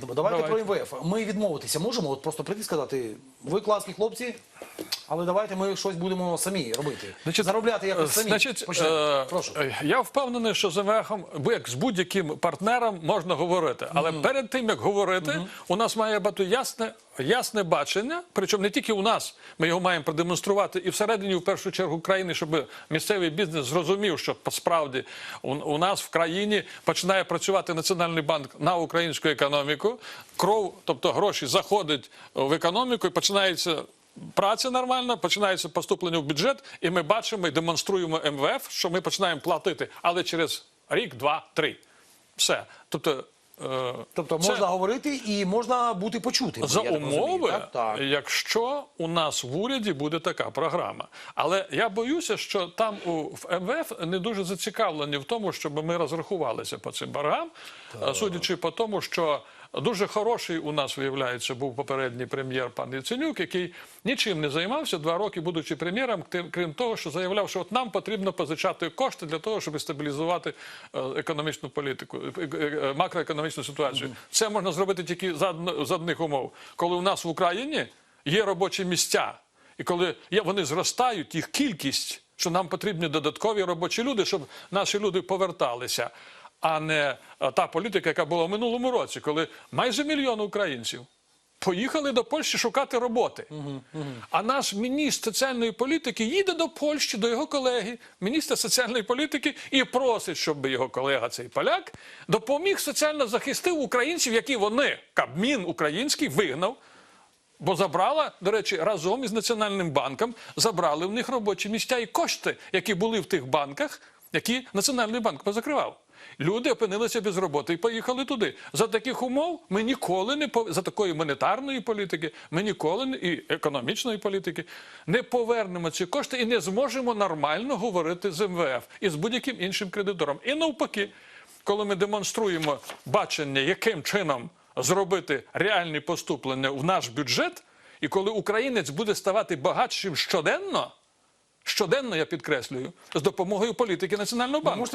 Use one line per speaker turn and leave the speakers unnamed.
Давайте,
Давайте.
про МВФ. Ми відмовитися можемо, от просто прийти і сказати, ви класні хлопці, але давайте ми щось будемо самі робити. Значить, Заробляти якось самі.
Значить, е,
Прошу.
е, я впевнений, що з МВФом, як з будь-яким партнером можна говорити. Але перед тим як говорити, у нас має бути ясне, ясне бачення. Причому не тільки у нас, ми його маємо продемонструвати і всередині, в першу чергу, країни, щоб місцевий бізнес зрозумів, що справді у, у нас в країні починає працювати Національний банк на українську економіку. Кров, тобто гроші, заходить в економіку і починається. Праця нормальна, починається поступлення в бюджет, і ми бачимо і демонструємо МВФ, що ми починаємо платити, але через рік, два, три. Все. Тобто, е,
Тобто
це
можна говорити і можна бути почутим.
за
так розумію,
умови,
так? Так.
якщо у нас в уряді буде така програма. Але я боюся, що там у в МВФ не дуже зацікавлені в тому, щоб ми розрахувалися по цим боргам, е, судячи по тому, що. Дуже хороший у нас виявляється був попередній прем'єр пан Яценюк, який нічим не займався два роки, будучи прем'єром, крім- того, що заявляв, що от нам потрібно позичати кошти для того, щоб стабілізувати е, економічну політику, е, е, макроекономічну ситуацію. Це можна зробити тільки за з одних умов, коли у нас в Україні є робочі місця, і коли вони зростають, їх кількість, що нам потрібні додаткові робочі люди, щоб наші люди поверталися. А не е, та політика, яка була в минулому році, коли майже мільйон українців поїхали до Польщі шукати роботи. А наш міністр соціальної політики їде до Польщі, до його колеги, міністра соціальної політики, і просить, щоб його колега, цей поляк, допоміг соціально захистив українців, які вони, Кабмін український, вигнав. Бо забрала, до речі, разом із Національним банком забрали в них робочі місця і кошти, які були в тих банках, які Національний банк позакривав. Люди опинилися без роботи і поїхали туди. За таких умов ми ніколи не за такої монетарної політики, ми ніколи не і економічної політики не повернемо ці кошти і не зможемо нормально говорити з МВФ і з будь-яким іншим кредитором. І навпаки, коли ми демонструємо бачення, яким чином зробити реальні поступлення в наш бюджет, і коли українець буде ставати багатшим щоденно, щоденно я підкреслюю, з допомогою політики Національного банку.